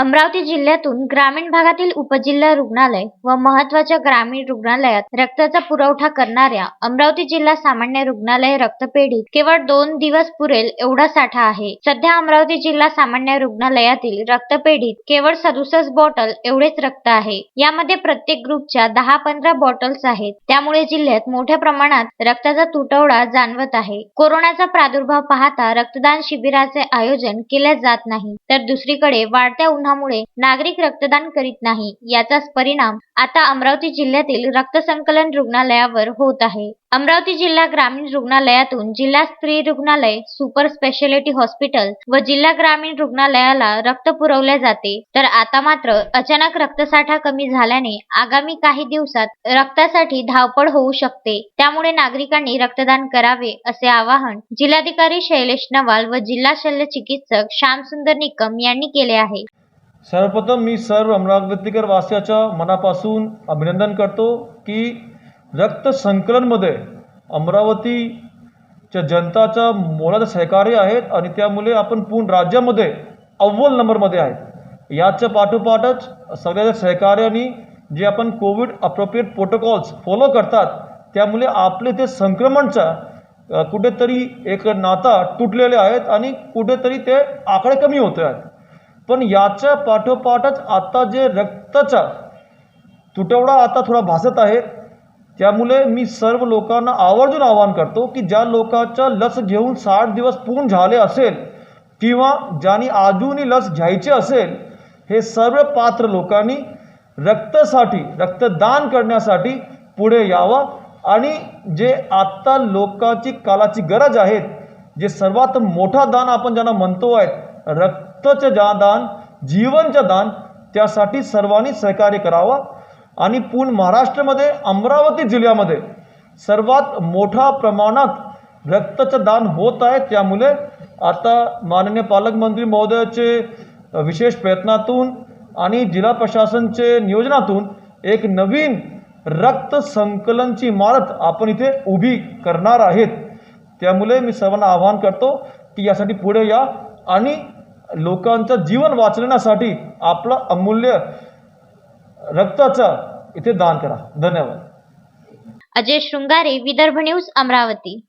अमरावती जिल्ह्यातून ग्रामीण भागातील उपजिल्हा रुग्णालय व महत्त्वाच्या ग्रामीण रुग्णालयात रक्ताचा पुरवठा करणाऱ्या अमरावती जिल्हा सामान्य रुग्णालय रक्तपेढीत केवळ दोन दिवस पुरेल एवढा साठा आहे. सध्या अमरावती जिल्हा सामान्य रुग्णालयातील रक्तपेढीत केवळ सदुसष्ट बॉटल एवढेच रक्त आहे. यामध्ये प्रत्येक ग्रुपच्या दहा पंधरा बॉटल्स आहेत. त्यामुळे जिल्ह्यात मोठ्या प्रमाणात रक्ताचा तुटवडा जाणवत आहे. कोरोनाचा प्रादुर्भाव पाहता रक्तदान शिबिराचे आयोजन केले जात नाही. तर दुसरीकडे वाढत्या उन्हा उन्हामुळे नागरिक रक्तदान करीत नाही. याचाच परिणाम आता अमरावती जिल्ह्यातील रक्त संकलन रुग्णालयावर होत आहे. अमरावती जिल्हा ग्रामीण रुग्णालयातून जिल्हा स्त्री रुग्णालय सुपर स्पेशालिटी हॉस्पिटल व जिल्हा ग्रामीण रुग्णालयाला रक्त पुरवले जाते. तर आता मात्र अचानक रक्तसाठा कमी झाल्याने आगामी काही दिवसात रक्तासाठी धावपळ होऊ शकते. त्यामुळे नागरिकांनी रक्तदान करावे असे आवाहन जिल्हाधिकारी शैलेश नवाल व जिल्हा शल्य चिकित्सक श्यामसुंदर निकम यांनी केले आहे. सर्वप्रथम मी सर्व अमरावतीकर वासियाच्या मनापासून अभिनंदन करतो की रक्त संकलनमध्ये अमरावतीच्या जनताचा मोलाचं सहकार्य आहेत आणि त्यामुळे आपण पूर्ण राज्यामध्ये अव्वल नंबरमध्ये आहेत. याच्या पाठोपाठच सगळ्याच्या सहकार्याने जे आपण कोविड अप्रोप्रिएट प्रोटोकॉल्स फॉलो करतात त्यामुळे आपले ते संक्रमणचा कुठेतरी एक नाता तुटलेले आहेत आणि कुठेतरी ते आकडे कमी होत आहेत. पण याच्या पाठोपाठच आता जे रक्ताचा तुटवडा आता थोडा भासत आहे त्यामुळे मी सर्व लोकांना आवर्जून आवाहन करतो की ज्या लोकांच्या लस घेऊन साठ दिवस पूर्ण झाले असेल किंवा ज्यांनी अजूनही लस घ्यायची असेल हे सर्व पात्र लोकांनी रक्तासाठी रक्तदान करण्यासाठी पुढे यावं. आणि जे आत्ता लोकांची कालाची गरज आहे जे सर्वात मोठा दान आपण ज्यांना म्हणतो आहेत रक्ताचं ज्या दान जीवनचं दान त्यासाठी सर्वांनी सहकार्य करावं. आणि पूर्ण महाराष्ट्रामध्ये अमरावती जिल्ह्यामध्ये सर्वात मोठ्या प्रमाणात रक्ताचं दान होत आहे. त्यामुळे आता माननीय पालकमंत्री महोदयाचे विशेष प्रयत्नातून आणि जिल्हा प्रशासनचे नियोजनातून एक नवीन रक्त संकलनची इमारत आपण इथे उभी करणार आहेत. त्यामुळे मी सर्वांना आवाहन करतो की यासाठी पुढे या आणि लोकांचं जीवन वाचवण्यासाठी आपलं अमूल्य रक्ताचा इथे दान करा. धन्यवाद. अजय शृंगारे विदर्भ न्यूज अमरावती.